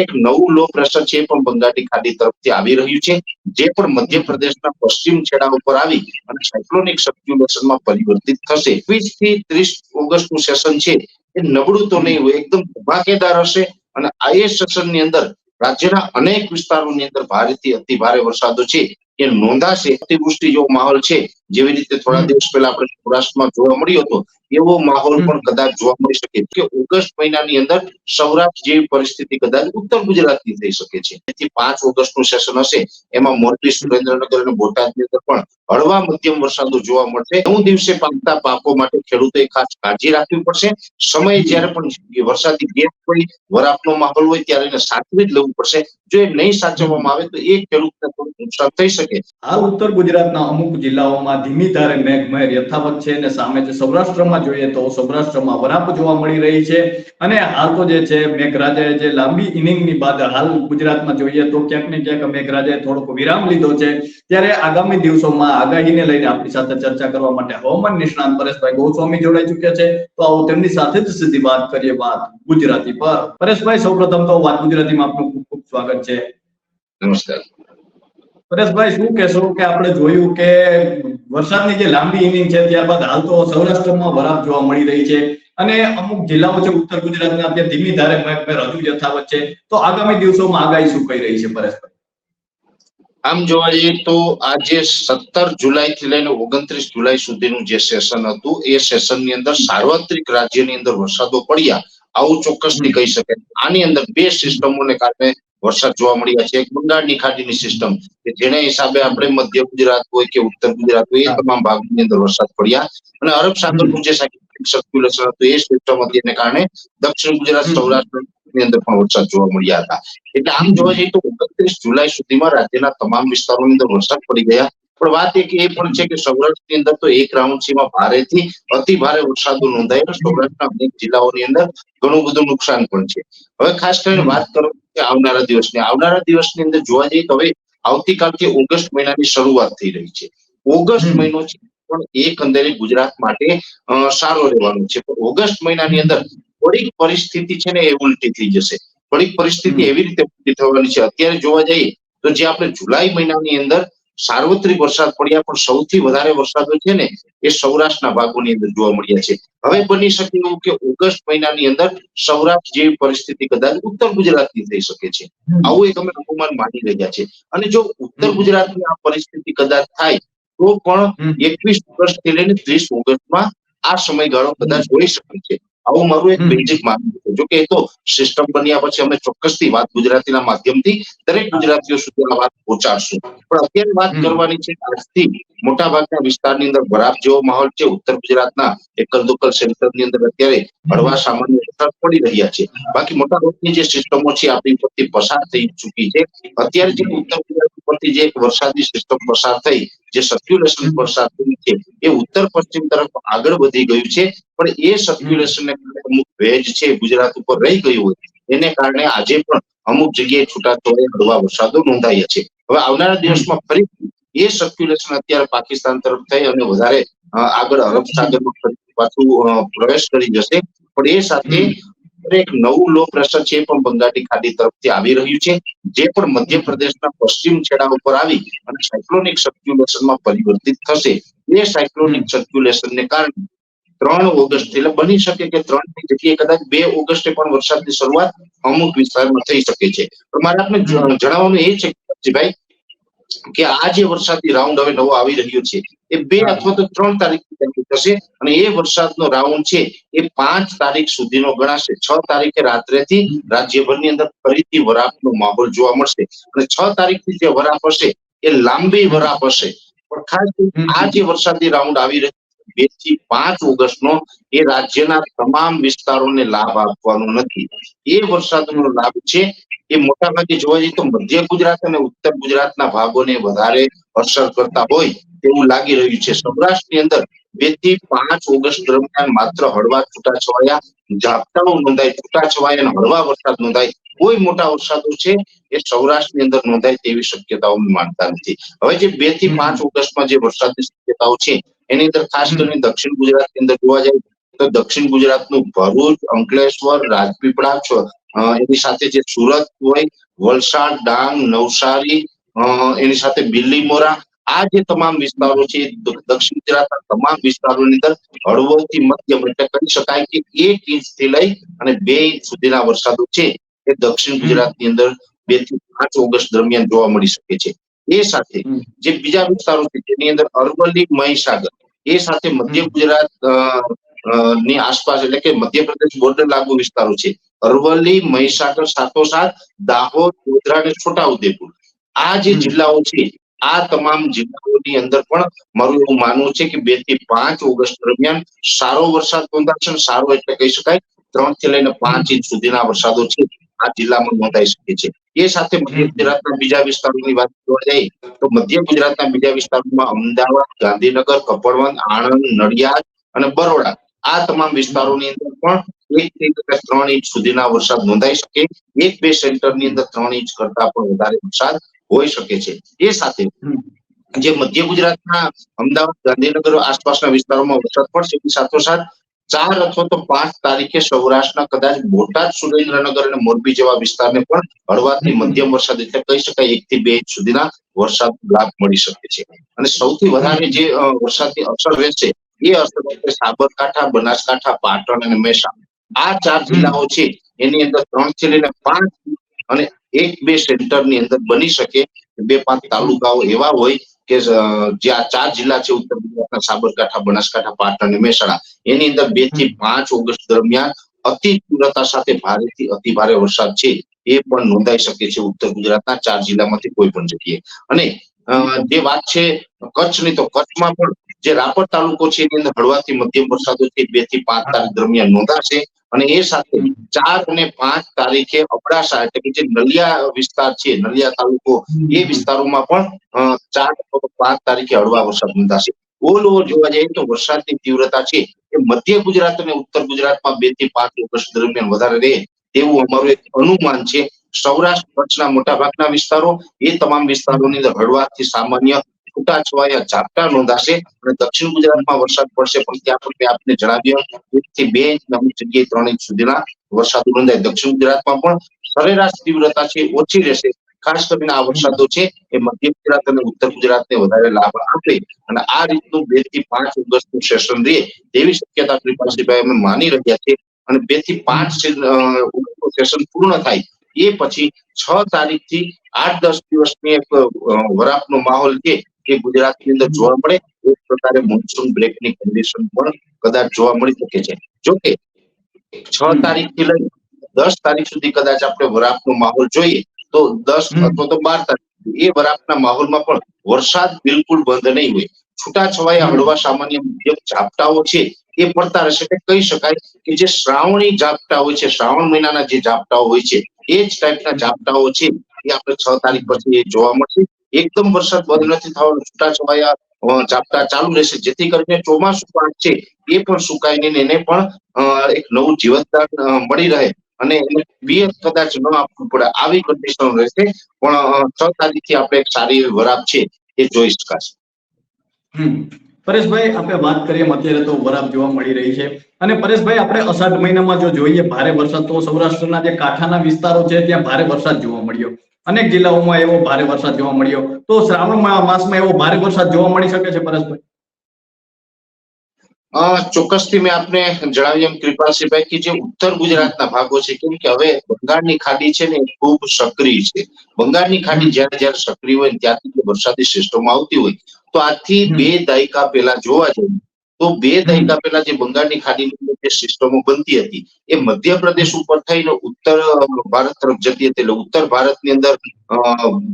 એક નવું low pressure છે પણ બંગાળની ખાડી તરફથી આવી રહ્યું છે, જે પણ મધ્યપ્રદેશના પશ્ચિમ છેડા ઉપર આવી અને સાયક્લોનિક સર્ક્યુલેશનમાં પરિવર્તિત થશે. એકવીસથી ત્રીસ ઓગસ્ટનું સેશન છે, એ નબળું તો નહીં હોય, એકદમ ધમાકેદાર હશે અને આ સેશનની અંદર રાજ્યના અનેક વિસ્તારોની અંદર ભારેથી અતિ ભારે વરસાદો છે. એ નોંધાશે. અતિવૃષ્ટિ જેવો માહોલ છે. જેવી રીતે થોડા દિવસ પહેલા આપણે સૌરાષ્ટ્રમાં જોવા મળ્યો હતો એવો માહોલ પણ કદાચ જોવા મળી શકે કે ઓગસ્ટ મહિનાની અંદર સૌરાષ્ટ્ર જેવી પરિસ્થિતિ કદાચ ઉત્તર ગુજરાતની થઈ શકે છે. તેથી પાંચ ઓગસ્ટનું સેશન હશે એમાં મોરબી સુરેન્દ્રનગર અને બોટાદની અંદર પણ હળવા મધ્યમ વરસાદો જોવા મળશે. નવ દિવસે પાકતા પાકો માટે ખેડૂતોએ ખાસ કાળજી રાખવી પડશે. સમય જ્યારે પણ વરસાદી ગેપ હોય વરાપનો માહોલ હોય ત્યારે એને સાચવી જ લેવું પડશે. જો એ નહીં સાચવવામાં આવે તો એ ખેડૂતને થોડું નુકસાન થઈ શકે. હાલ ઉત્તર ગુજરાતના અમુક જિલ્લાઓમાં ધીમી ધારે મેઘમહેર યથાવત છે અને સામે જે સૌરાષ્ટ્રમાં જોઈએ તો સૌરાષ્ટ્રમાં વરાપ જોવા મળી રહી છે. અને હાલ તો જે છે મેઘરાજાએ જે લાંબી ઇનિંગની બાદ હાલ ગુજરાતમાં જોઈએ તો ક્યાંક ને ક્યાંક મેઘરાજાએ થોડોક વિરામ લીધો છે. ત્યારે આગામી દિવસોમાં આગાહીને લઈને આપણી સાથે ચર્ચા કરવા માટે હવામાન નિષ્ણાંત પરેશભાઈ ગોસ્વામી જોડાઈ ચુક્યા છે. તો આવો તેમની સાથે જ સીધી વાત કરીએ વાત ગુજરાતી પર. પરેશભાઈ, સૌપ્રથમ તો વાત ગુજરાતીમાં આપનું ખૂબ ખૂબ સ્વાગત છે. નમસ્કાર. પરેશભાઈ, શું કહેશો કે આપણે જોયું કે વરસાદની જે લાંબી ઇનિંગ છે, ત્યારબાદ હાલ તો સૌરાષ્ટ્રમાં વરાપ જોવા મળી રહી છે અને અમુક જિલ્લાઓ છે, ઉત્તર ગુજરાતના જે ધીમી ધારે હજુ યથાવત છે. તો આગામી દિવસોમાં આગાહી શું કહી રહી છે પરેશભાઈ? આમ જોવા જઈએ તો આજે સત્તર જુલાઈ થી લઈને ઓગણત્રીસ જુલાઈ સુધીનું જે સેશન હતું, એ સેશનની અંદર સાર્વત્રિક રાજ્યની અંદર વરસાદો પડ્યા. આવું ચોક્કસથી કહી શકાય. આની અંદર બે સિસ્ટમોને કારણે વરસાદ જોવા મળ્યા છે. એક બંગાળની ખાડીની સિસ્ટમ કે જેને હિસાબે આપણે મધ્ય ગુજરાત હોય કે ઉત્તર ગુજરાત હોય એ તમામ ભાગની અંદર વરસાદ પડ્યા. અને અરબ સાગરનું જે સર્ક્યુલેશન હતું એ સિસ્ટમ હતી. એને કારણે દક્ષિણ ગુજરાત સૌરાષ્ટ્રની અંદર પણ વરસાદ જોવા મળ્યા હતા. એટલે આમ જોવા જઈએ તો ઓગણત્રીસ જુલાઈ સુધીમાં રાજ્યના તમામ વિસ્તારોની અંદર વરસાદ પડી ગયા. પણ વાત એક એ પણ છે કે સૌરાષ્ટ્રની અંદર તો એક રાઉન્ડસીમાં ભારેથી અતિ ભારે વરસાદો નોંધાયા સૌરાષ્ટ્રના અનેક જિલ્લાઓની અંદર ઘણું બધું નુકસાન પણ છે. હવે ખાસ કરીને વાત કરો કે આવનારા દિવસની. આવનારા દિવસની અંદર જોવા જઈએ તો હવે આવતીકાલથી ઓગસ્ટ મહિનાની શરૂઆત થઈ રહી છે. ઓગસ્ટ મહિનો છે પણ એકંદરે ગુજરાત માટે સારો રહેવાનો છે. પણ ઓગસ્ટ મહિનાની અંદર થોડીક પરિસ્થિતિ છે ને એ ઉલટી થઈ જશે. થોડીક પરિસ્થિતિ એવી રીતે ઉલટી થવાની છે. અત્યારે જોવા જઈએ તો જે આપણે જુલાઈ મહિનાની અંદર સાર્વત્રિક વરસાદ પડ્યા પણ સૌથી વધારે વરસાદો છે ને એ સૌરાષ્ટ્રના ભાગોની અંદર જોવા મળ્યા છે. હવે બની શકે એવું કે ઓગસ્ટ મહિનાની અંદર સૌરાષ્ટ્ર જેવી પરિસ્થિતિ કદાચ ઉત્તર ગુજરાતની થઈ શકે છે. આવું એક અમે અનુમાન માની રહ્યા છે અને જો ઉત્તર ગુજરાતની આ પરિસ્થિતિ કદાચ થાય તો પણ એકવીસ ઓગસ્ટથી લઈને ત્રીસ ઓગસ્ટમાં આ સમયગાળો કદાચ હોઈ શકે છે. આવું મારું એક બેઝિક માનવું છે. જો કે એ તો સિસ્ટમ બન્યા પછી અમે ચોક્કસથી વાત ગુજરાતીના માધ્યમથી દરેક ગુજરાતીઓ સુધી આ વાત પહોંચાડશું. પણ અત્યારે વાત કરવાની છે આજથી મોટા ભાગના વિસ્તારની અંદર વરાપ જેવો માહોલ છે. ઉત્તર ગુજરાતના એકલ દુકલ સેન્ટરની અંદર અત્યારે હળવા સામાન્ય અસર પડી રહ્યા છે. બાકી મોટા ભાગની જે સિસ્ટમો છે આપણી પરથી પસાર થઈ ચૂકી છે. અત્યારે જે ઉત્તર ગુજરાત પરથી જે એક વરસાદી સિસ્ટમ પસાર થઈ, જે સર્ક્યુલેશન પસાર થઈ છે, એ ઉત્તર પશ્ચિમ તરફ આગળ વધી ગયું છે. પણ એ સર્ક્યુલેશન અમુક ભેજ છે, ગુજરાત ઉપર રહી ગયું હોય, એને કારણે આજે પણ અમુક જગ્યાએ છૂટાછવાયા હળવા વરસાદો નોંધાયા છે. હવે આવનારા દિવસમાં ફરી એ સર્ક્યુલેશન અત્યારે પાકિસ્તાન તરફ થઈ અને વધારે આગળ અરબ સાગરમાં પાછું પ્રવેશ કરી જશે. પણ એ સાથે એક નવું લો પ્રેશર છે પણ બંગાળની ખાડી તરફથી આવી રહ્યું છે. જે પણ મધ્યપ્રદેશના પશ્ચિમ છેડા ઉપર આવી અને સાયક્લોનિક સર્ક્યુલેશનમાં પરિવર્તિત થશે. એ સાયક્લોનિક સર્ક્યુલેશનને કારણે ત્રણ ઓગસ્ટ એટલે બની શકે કે ત્રણની જગ્યાએ કદાચ બે ઓગસ્ટે પણ વરસાદની શરૂઆત અમુક વિસ્તારમાં થઈ શકે છે. પણ મારે આપને જણાવવાનું એ છે ભાઈ કે આ જે વરસાદી રાઉન્ડ હવે નવો આવી રહ્યો છે એ બે અથવા તો ત્રણ તારીખ થશે અને એ વરસાદનો રાઉન્ડ છે એ પાંચ તારીખ સુધીનો ગણાશે. છ તારીખે રાત્રેથી રાજ્યભરની અંદર ફરીથી વરાપનો માહોલ જોવા મળશે અને છ તારીખથી જે વરાપ હશે એ લાંબી વરાપ હશે. પણ ખાસ આ જે વરસાદી રાઉન્ડ આવી રહ્યો બેથી પાંચ ઓગસ્ટનો એ રાજ્યના તમામ વિસ્તારોને લાભ આપવાનો નથી. એ વરસાદનો લાભ છે એ મોટા ભાગે જોવા જઈએ તો મધ્ય ગુજરાત અને ઉત્તર ગુજરાતના ભાગોને વધારે અસર કરતા હોય તેવું લાગી રહ્યું છે. સૌરાષ્ટ્રની અંદર બેથી પાંચ ઓગસ્ટ દરમિયાન માત્ર હળવા છૂટાછવાયા ઝાપટાઓ નોંધાય છૂટાછવાયા અને હળવા વરસાદ નોંધાય. કોઈ મોટા વરસાદો છે એ સૌરાષ્ટ્રની અંદર નોંધાય તેવી શક્યતાઓ માનતા નથી. હવે જે બેથી પાંચ ઓગસ્ટમાં જે વરસાદની શક્યતાઓ છે એની અંદર ખાસ કરીને દક્ષિણ ગુજરાતની અંદર જોવા જાય તો દક્ષિણ ગુજરાતનું ભરૂચ અંકલેશ્વર રાજપીપળા એની સાથે જે સુરત હોય વલસાડ ડાંગ નવસારી એની સાથે બિલ્લીમોરા આ જે તમામ વિસ્તારો છે દક્ષિણ ગુજરાતના તમામ વિસ્તારોની અંદર હળવોથી મધ્યમ એટલે કહી શકાય કે એક ઇંચથી લઈ અને બે ઇંચ સુધીના વરસાદો છે એ દક્ષિણ ગુજરાતની અંદર બેથી પાંચ ઓગસ્ટ દરમિયાન જોવા મળી શકે છે. એ સાથે જે બીજા વિસ્તારો છે જેની અંદર અરવલ્લી મહીસાગર એ સાથે મધ્ય ગુજરાતની આસપાસ એટલે કે મધ્યપ્રદેશ બોર્ડર લાગુ વિસ્તારો છે અરવલ્લી મહીસાગર સાથોસાથ દાહોદ ગોધરા અને છોટાઉદેપુર. આ જે જિલ્લાઓ છે આ તમામ જિલ્લાઓની અંદર પણ મારું એવું માનવું છે કે બેથી પાંચ ઓગસ્ટ દરમિયાન સારો વરસાદ નોંધાશે સારો એટલે કહી શકાય ત્રણથી લઈને પાંચ ઇંચ સુધીના વરસાદો છે આ જિલ્લામાં નોંધાઈ શકે છે. એ સાથે મધ્ય ગુજરાતના બીજા વિસ્તારોની વાત કરવા જઈએ તો મધ્ય ગુજરાતના બીજા વિસ્તારોમાં અમદાવાદ ગાંધીનગર કપડવંત આણંદ નડિયાદ અને બરોડા આ તમામ વિસ્તારોની અંદર પણ એક થી ત્રણ ઇંચ સુધીના વરસાદ નોંધાઈ શકે. એક બે સેન્ટરની અંદર ત્રણ ઇંચ કરતા પણ વધારે વરસાદ હોઈ શકે છે. એ સાથે જે મધ્ય ગુજરાતના અમદાવાદ, ગાંધીનગર આસપાસના વિસ્તારોમાં વરસાદ પડશે એની સાથોસાથ ચાર અથવા તો પાંચ તારીખે સૌરાષ્ટ્રના કદાચ બોટાદ સુરેન્દ્રનગર અને મોરબી જેવા વિસ્તારને પણ હળવાથી મધ્યમ વરસાદ એટલે કહી શકાય એક થી બે ઇંચ સુધીના વરસાદ લાભ મળી શકે છે. અને સૌથી વધારે જે વરસાદની અસર રહેશે એ અસર સાબરકાંઠા, બનાસકાંઠા, પાટણ અને મહેસાણા. આ ચાર જિલ્લાઓ છે એની અંદર ત્રણથી લઈને પાંચ અને એક બે સેન્ટરની અંદર બની શકે બે પાંચ તાલુકાઓ એવા હોય કે જે આ ચાર જિલ્લા છે ઉત્તર ગુજરાતના સાબરકાંઠા બનાસકાંઠા પાટણ અને મહેસાણા. એની અંદર બેથી પાંચ ઓગસ્ટ દરમિયાન અતિ તીવ્રતા સાથે ભારેથી અતિ ભારે વરસાદ છે એ પણ નોંધાઈ શકે છે ઉત્તર ગુજરાતના ચાર જિલ્લામાંથી કોઈ પણ જગ્યાએ. અને જે વાત છે કચ્છની તો કચ્છમાં પણ જે રાપર તાલુકો છે, એની અંદર હળવાથી મધ્યમ વરસાદો છે, બેથી પાંચ તારીખ દરમિયાન નોંધાશે. અને એ સાથે ચાર અને પાંચ તારીખે અબડાસા એટલે કે જે નલિયા વિસ્તાર છે, નલિયા તાલુકો, એ વિસ્તારોમાં પણ ચાર પાંચ તારીખે હળવા વરસાદ નોંધાશે. ઓલ ઓવર જોવા જઈએ તો વરસાદની તીવ્રતા છે એ મધ્ય ગુજરાત અને ઉત્તર ગુજરાતમાં બેથી પાંચ ઓગસ્ટ દરમિયાન વધારે રહે તેવું અમારું એક અનુમાન છે. સૌરાષ્ટ્ર કચ્છના મોટા ભાગના વિસ્તારો, એ તમામ વિસ્તારોની અંદર હળવાથી સામાન્ય છૂટાછવાયા ઝાપટા નોંધાશે અને દક્ષિણ ગુજરાતમાં વરસાદ પડશે, પણ ત્યાં પણ આપને જણાવ્યું એક થી બે ઇંચ અમુક જગ્યાએ ત્રણ ઇંચ સુધીના વરસાદ નોંધાય. દક્ષિણ ગુજરાતમાં પણ સરેરાશ તીવ્રતા છે, ઓછી રહેશે. ખાસ કરીને આ વરસાદો છે, એ મધ્ય ગુજરાત અને ઉત્તર ગુજરાતને વધારે લાભ આપે અને આ રીતનું બેથી પાંચ ઓગસ્ટનું સેશન રહે તેવી શક્યતા કૃપાલસિંહભાઈ અમે માની રહ્યા છે અને બેથી પાંચ સેશન પૂર્ણ થાય એ પછી છ તારીખથી આઠ દસ દિવસની એક વરાપનો માહોલ છે એ ગુજરાતની અંદર જોવા મળે એક પ્રકારે મોન્સૂન બ્રેકની કન્ડિશન પણ કદાચ જોવા મળી શકે છે. જોકે છ તારીખથી લઈ દસ તારીખ સુધી કદાચ આપણે વરાપનો માહોલ જોઈએ તો દસ અથવા તો બાર તારીખ એ વરાપના માહોલમાં પણ વરસાદ બિલકુલ બંધ નહીં હોય. છૂટા છવાયા હળવા સામાન્ય મધ્યમ ઝાપટાઓ છે એ પડતા રહેશે એટલે કહી શકાય કે જે શ્રાવણી ઝાપટા હોય છે શ્રાવણ મહિનાના જે ઝાપટાઓ હોય છે એ જ ટાઈપના ઝાપટાઓ છે એ આપણે છ તારીખ પછી એ જોવા મળશે. એકદમ વરસાદ બંધ નથી થવાનો છૂટાછવાયા ઝાપટા ચાલુ રહેશે. જેથી કરીને ચોમાસું પાક છે, એ પણ સુકાઈને એને પણ એક નવું જીવનદાન મળી રહે અને એને પિયત કદાચ ન આપવું પડે આવી કન્ડિશન રહેશે. પણ છ તારીખથી આપણે એક સારી એવી વરાપ છે, એ જોઈ શકાશે. હમ. પરેશભાઈ આપણે વાત કરીએ અત્યારે તો વરાપ જોવા મળી રહી છે. અને પરેશભાઈ આપણે અષાઢ મહિનામાં જો જોઈએ ભારે વરસાદ તો સૌરાષ્ટ્રના જે કાંઠાના વિસ્તારો છે ત્યાં ભારે વરસાદ જોવા મળ્યો. અનેક જિલ્લાઓમાં એવો ભારે વરસાદ જોવા મળ્યો. તો શ્રાવણ માસમાં એવો ભારે વરસાદ જોવા મળી શકે છે પરેશભાઈ? ચોક્કસથી મેં આપને જણાવ્યું એમ કૃપાલસિંહભાઈ કે જે ઉત્તર ગુજરાતના ભાગો છે કેમ કે હવે બંગાળની ખાડી છે ને ખૂબ સક્રિય છે. બંગાળની ખાડી જ્યારે જ્યારે સક્રિય હોય ત્યાંથી વરસાદી સિસ્ટમ આવતી હોય તો આજથી બે દાયકા પહેલા જોવા જઈએ તો બે દાયકા પહેલા જે બંગાળની ખાડીની જે સિસ્ટમો બનતી હતી એ મધ્યપ્રદેશ ઉપર થઈને ઉત્તર ભારત તરફ જતી હતી. એટલે ઉત્તર ભારતની અંદર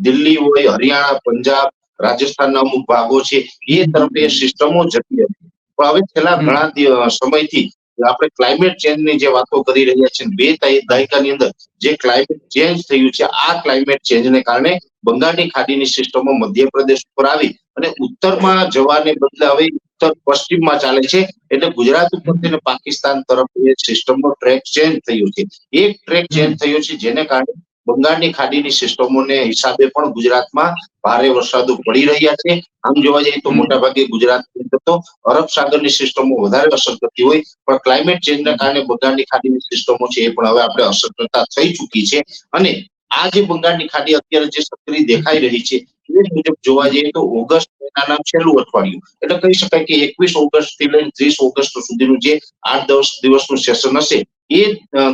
દિલ્હી હોય હરિયાણા પંજાબ રાજસ્થાનના અમુક ભાગો છે એ તરફ એ સિસ્ટમો જતી હતી. પણ હવે છેલ્લા ઘણા સમયથી આપણે ક્લાઇમેટ ચેન્જની જે વાતો કરી રહ્યા છીએ બે દાય- દાયકાની અંદર જે ક્લાઇમેટ ચેન્જ થયું છે, આ ક્લાઇમેટ ચેન્જને કારણે બંગાળની ખાડીની સિસ્ટમો મધ્યપ્રદેશ ઉપર આવી અને ઉત્તરમાં જવાને બદલે હવે ઉત્તર પશ્ચિમમાં ચાલે છે. એટલે ગુજરાત ઉપરથી પાકિસ્તાન તરફ એ સિસ્ટમનો ટ્રેક ચેન્જ થયો છે. એક ટ્રેક ચેન્જ થયો છે જેને કારણે બંગાળની ખાડીની સિસ્ટમોને હિસાબે પણ ગુજરાતમાં ભારે વરસાદો પડી રહ્યા છે. આમ જોવા જઈએ તો. મોટાભાગે ગુજરાત તો અરબ સાગરની સિસ્ટમો વધારે અસર કરતી હોય પણ ક્લાઇમેટ ચેન્જના કારણે બંગાળની ખાડીની સિસ્ટમો છે એ પણ હવે આપણે અસર કરતા થઈ ચૂકી છે. અને આ જે બંગાળની ખાડી અત્યારે જે સક્રિય દેખાઈ રહી છે એ મુજબ જોવા જઈએ તો ઓગસ્ટ મહિનાના છેલ્લું અઠવાડિયું. એટલે કહી શકાય કે એકવીસ ઓગસ્ટથી લઈને ત્રીસ ઓગસ્ટ સુધીનું જે આઠ દસ દિવસનું સેશન હશે એ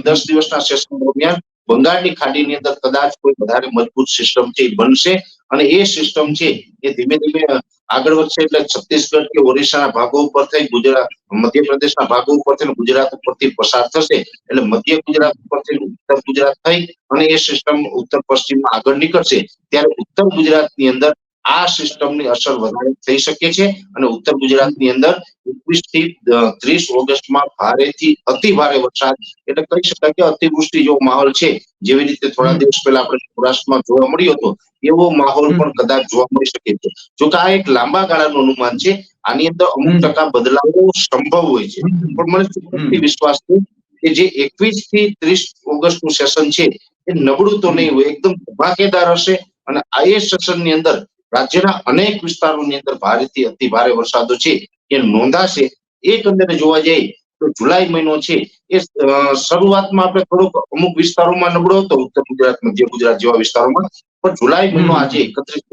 દસ દિવસના સેશન દરમિયાન બંગાળની ખાડીની અંદર કદાચ કોઈ વધારે મજબૂત સિસ્ટમ છે બનશે અને એ સિસ્ટમ છે એ ધીમે ધીમે આગળ વધશે એટલે છત્તીસગઢ કે ઓરિસ્સાના ભાગો ઉપર થઈ, ગુજરાત, મધ્યપ્રદેશના ભાગો ઉપર થઈને ગુજરાત ઉપરથી પસાર થશે એટલે મધ્ય ગુજરાત ઉપરથી ઉત્તર ગુજરાત થઈ અને એ સિસ્ટમ ઉત્તર પશ્ચિમમાં આગળ નીકળશે. ત્યારે ઉત્તર ગુજરાતની અંદર આ સિસ્ટમની અસર વધારે થઈ શકે છે અને ઉત્તર ગુજરાતની અંદર એકવીસથી ત્રીસ ઓગસ્ટમાં ભારેથી અતિ ભારે વરસાદ એટલે કહી શકાય કે અતિવૃષ્ટિ જેવો માહોલ છે. જેવી રીતે થોડા દિવસ પહેલા આપણે સૌરાષ્ટ્રમાં જોવા મળ્યો હતો એવો માહોલ પણ કદાચ જોવા મળી શકે છે. જો કે આ એક લાંબા ગાળાનું અનુમાન છે આની અંદર અમુક ટકા બદલાવો સંભવ હોય છે. પણ મને વિશ્વાસ છે કે જે એકવીસથી ત્રીસ ઓગસ્ટનું સેશન છે એ નબળું તો નહીં હોય એકદમ ધમાકેદાર હશે અને આ એ સેશનની અંદર રાજ્યના અનેક વિસ્તારોની અંદર ભારેથી અતિ ભારે વરસાદો છે. એ નોંધાશે. એકંદરે જોવા જઈએ તો જુલાઈ મહિનો છે. એ શરૂઆતમાં આપણે થોડોક અમુક વિસ્તારોમાં નબળો હતો. ઉત્તર ગુજરાત મધ્ય ગુજરાત જેવા વિસ્તારોમાં. પણ જુલાઈ મહિનો આજે એકત્રીસ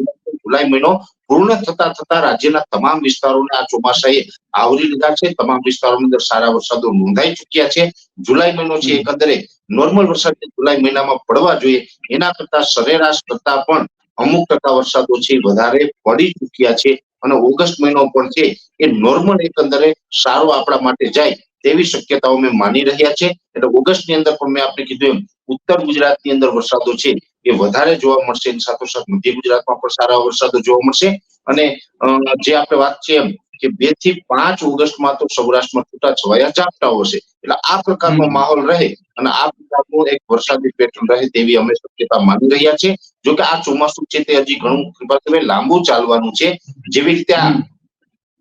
જુલાઈ મહિનો પૂર્ણ થતા થતા રાજ્યના તમામ વિસ્તારોને આ ચોમાસાએ આવરી લીધા છે. તમામ વિસ્તારોની અંદર સારા વરસાદો નોંધાઈ ચુક્યા છે. જુલાઈ મહિનો છે એકંદરે નોર્મલ વરસાદ જે જુલાઈ મહિનામાં પડવા જોઈએ. એના કરતા સરેરાશ કરતા પણ અમુક ટકા વરસાદો છે, વધારે પડી ચૂક્યા છે અને ઓગસ્ટ મહિનો પણ છે એ નોર્મલ એકંદરે સારો આપણા માટે જાય તેવી શક્યતાઓ મેં માની રહ્યા છે. એટલે ઓગસ્ટની અંદર પણ મેં આપણે કીધું એમ, ઉત્તર ગુજરાતની અંદર વરસાદો છે એ વધારે જોવા મળશે. એની સાથોસાથ મધ્ય ગુજરાતમાં પણ સારા વરસાદો જોવા મળશે. અને જે આપણે વાત છે એમ કે બેથી પાંચ ઓગસ્ટમાં તો સૌરાષ્ટ્રમાં છૂટા છવાયા ઝાપટાઓ હશે. એટલે આ પ્રકારનો. માહોલ રહે અને આ પ્રકારનું એક વરસાદી પેટર્ન રહે તેવી અમે શક્યતા માની રહ્યા છે જો કે આ ચોમાસું છે તે હજી ઘણું લાંબુ ચાલવાનું છે. જેવી રીતે આ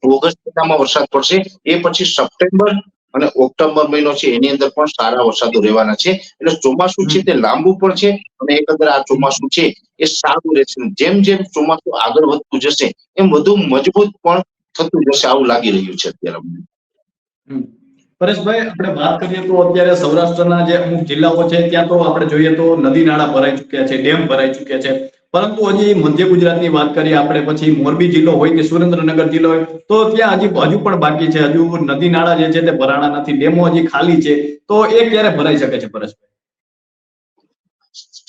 ઓગસ્ટ મહિનામાં વરસાદ પડશે એ પછી સપ્ટેમ્બર અને ઓક્ટોબર મહિનો છે એની અંદર પણ સારા વરસાદો રહેવાના છે. એટલે ચોમાસું છે તે લાંબુ પણ છે અને એકંદર આ ચોમાસું છે એ સારું રહેશે. જેમ જેમ ચોમાસું આગળ વધતું જશે એમ વધુ મજબૂત પણ થતું જશે, આવું લાગી રહ્યું છે અત્યારે અમને. પરેશભાઈ, આપણે વાત કરીએ તો અત્યારે સૌરાષ્ટ્રના જે અમુક જિલ્લાઓ છે, ત્યાં તો આપણે જોઈએ તો નદી નાળા ભરાઈ ચુક્યા છે, ડેમ ભરાઈ ચુક્યા છે. પરંતુ હજી મધ્ય ગુજરાતની વાત કરીએ આપણે, પછી મોરબી જિલ્લો હોય કે સુરેન્દ્રનગર જિલ્લો હોય, તો ત્યાં હજી હજુ પણ બાકી છે. હજુ નદી નાળા જે છે તે ભરાણા નથી, ડેમો હજી ખાલી છે. તો એ ક્યારે ભરાઈ શકે છે, પરેશભાઈ?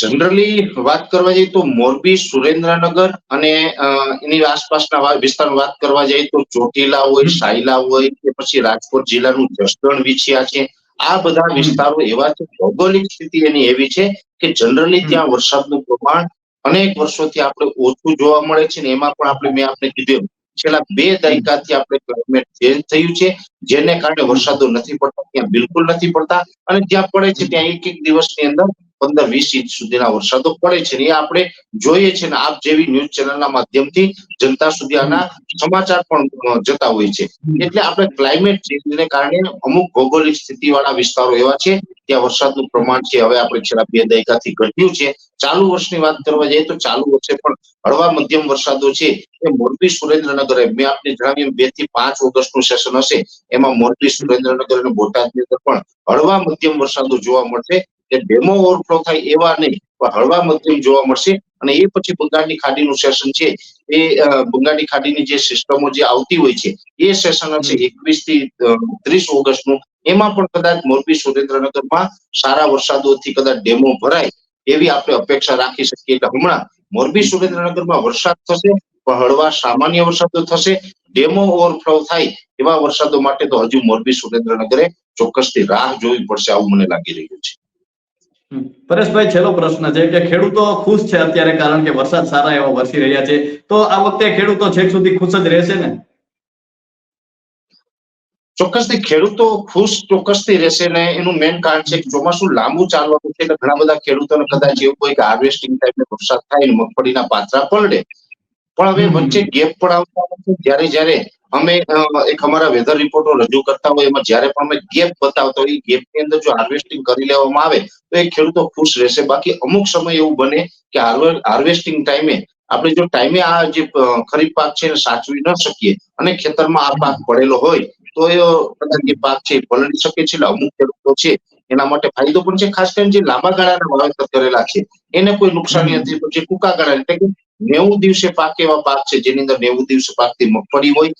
જનરલી વાત કરવા જઈએ તો મોરબી સુરેન્દ્રનગર અને એની આસપાસના વિસ્તાર વાત કરવા જઈએ તો ચોટીલા હોય સાયલા હોય કે પછી રાજકોટ જિલ્લાનું જસદણ વિછિયા છે. આ બધા વિસ્તારો એવા છે ભૌગોલિક સ્થિતિ એની એવી છે કે જનરલી ત્યાં વરસાદનું પ્રમાણ અનેક વર્ષોથી આપણે ઓછું જોવા મળે છે ને એમાં પણ આપણે મેં આપણે કીધું છેલ્લા બે દાયકાથી આપણે ક્લાઇમેટ ચેન્જ થયું છે જેને કારણે વરસાદો નથી પડતા ત્યાં બિલકુલ નથી પડતા અને જ્યાં પડે છે ત્યાં એક એક દિવસની અંદર પંદર વીસ ઇંચ સુધીના વરસાદો પડે છે એ આપણે જોઈએ છે ને આપ જેવી ન્યૂઝ ચેનલના માધ્યમથી જનતા સુધી આના સમાચાર પણ જતા હોય છે. એટલે આપણે ક્લાઇમેટ ચેન્જને કારણે અમુક ભૌગોલિક સ્થિતિવાળા વિસ્તારો એવા છે, ત્યાં વરસાદનું પ્રમાણ છે, હવે આપણે છેલ્લા બે દાયકાથી ઘટ્યું છે. ચાલુ વર્ષની વાત કરવા જઈએ તો ચાલુ વર્ષે પણ હળવા મધ્યમ વરસાદો છે. એ મોરબી સુરેન્દ્રનગર મેં આપને જણાવ્યું બેથી પાંચ ઓગસ્ટનું સેશન હશે. એમાં મોરબી સુરેન્દ્રનગર અને બોટાદની અંદર પણ હળવા મધ્યમ વરસાદો જોવા મળશે. કે ડેમો ઓવરફ્લો થાય એવા નહીં. પણ હળવા મધ્યમ જોવા મળશે. અને એ પછી બંગાળની ખાડીનું સેશન છે, એ બંગાળની ખાડીની જે સિસ્ટમો જે આવતી હોય છે, એ સેશન હશે એકવીસથી ત્રીસ ઓગસ્ટનું. એમાં પણ કદાચ મોરબી સુરેન્દ્રનગરમાં સારા વરસાદોથી કદાચ ડેમો ભરાય એવી આપણે અપેક્ષા રાખી શકીએ એટલે હમણાં મોરબી સુરેન્દ્રનગરમાં વરસાદ થશે, પણ હળવા સામાન્ય વરસાદો થશે ડેમો ઓવરફ્લો થાય એવા વરસાદો માટે તો હજુ મોરબી સુરેન્દ્રનગરે ચોક્કસથી રાહ જોવી પડશે, આવું મને લાગી રહ્યું છે. પરેશભાઈ, છેલ્લો પ્રશ્ન છે કે ખેડૂતો ખુશ છે અત્યારે કારણ કે વરસાદ સારા એવા વરસી રહ્યા છે. તો આ વખતે ખેડૂતો છેક સુધી ખુશ જ રહેશે ને? ચોક્કસથી ખેડૂતો ખુશ ચોક્કસથી રહેશે ને એનું મેઇન કારણ છે કે ચોમાસું લાંબુ ચાલવાનું છે એટલે ઘણા બધા ખેડૂતોને કદાચ એવું હોય કે હાર્વેસ્ટિંગ ટાઈમે વરસાદ થાય ને મગફળીના પાત્રા પલડે પણ હવે વચ્ચે ગેપ પણ આવતા જયારે જયારે અમે એક અમારા વેધર રિપોર્ટો રજૂ કરતા હોય એમાં જ્યારે પણ અમે ગેપ બતાવતો હોય એ ગેપની અંદર જો હાર્વેસ્ટિંગ કરી લેવામાં આવે તો એ ખેડૂતો ખુશ રહેશે. બાકી અમુક સમય એવું બને કે હાર્વેસ્ટિંગ ટાઈમે આપણે જો ટાઈમે આ જે ખરીફ પાક છે એને સાચવી ન શકીએ અને ખેતરમાં આ પાક પડેલો હોય તો એ કદાચ જે પાક છે એ પલળી શકે છે એટલે અમુક ખેડૂતો છે એના માટે ફાયદો પણ છે ખાસ કરીને જે લાંબા ગાળાના વાવેતર કરેલા છે એને કોઈ નુકસાની નથી પણ જે ટૂંકા ગાળા એટલે કે નેવું દિવસે પાક એવા પાક છે જેની અંદર નેવું દિવસે પાકતી મગફળી હોય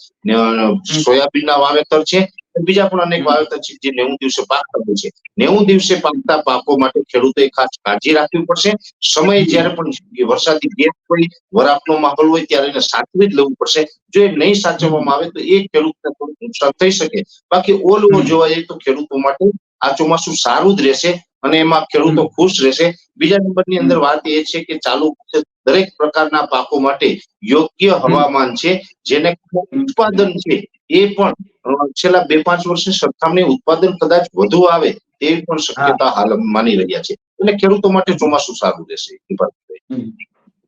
સોયાબીનના વાવેતર છે બીજા પણ અનેક વાવેતર છે જે નેવું દિવસે પાકતા હોય છે. નેવું દિવસે પાકતા પાકો માટે ખેડૂતોએ ખાસ કાળજી રાખવી પડશે. સમય જ્યારે પણ વરસાદી ગેપ હોય વરાપનો માહોલ હોય ત્યારે એને સાચવી જ લેવું પડશે. જો એ નહીં સાચવવામાં આવે તો એ ખેડૂતને થોડું નુકસાન થઈ શકે. બાકી ઓલ ઓવર જોવા જઈએ તો ખેડૂતો માટે આ ચોમાસું સારું જ રહેશે. અને એમાં ખેડૂતો ખુશ રહેશે. બીજા નંબરની અંદર વાત એ છે કે ચાલુ દરેક પ્રકારના પાકો માટે યોગ્ય હવામાન છે જેને ઉત્પાદન છે એ પણ છેલ્લા બે પાંચ વર્ષની સરખામણી ઉત્પાદન કદાચ વધુ આવે તેવી પણ શક્યતા હાલ માની રહ્યા છે. એટલે ખેડૂતો માટે ચોમાસું સારું રહેશે.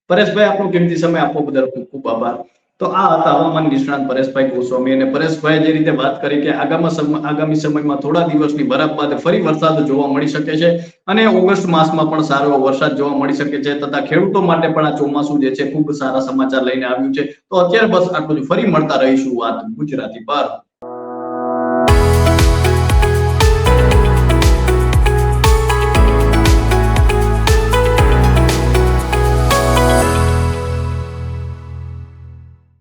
પરેશભાઈ આપનો કિંમતી સમય આપવો બદલ ખૂબ ખૂબ આભાર. તો આ હતા હવામાન નિષ્ણાંત પરેશભાઈ ગોસ્વામી અને પરેશભાઈ જે રીતે વાત કરી કે આગામી આગામી સમયમાં થોડા દિવસની બરફ બાદ ફરી વરસાદ જોવા મળી શકે છે અને ઓગસ્ટ માસમાં પણ સારો વરસાદ જોવા મળી શકે છે તથા ખેડૂતો માટે પણ આ ચોમાસું જે છે ખૂબ સારા સમાચાર લઈને આવ્યું છે. તો અત્યારે બસ આટલું જ. ફરી મળતા રહીશું વાત ગુજરાતી પર.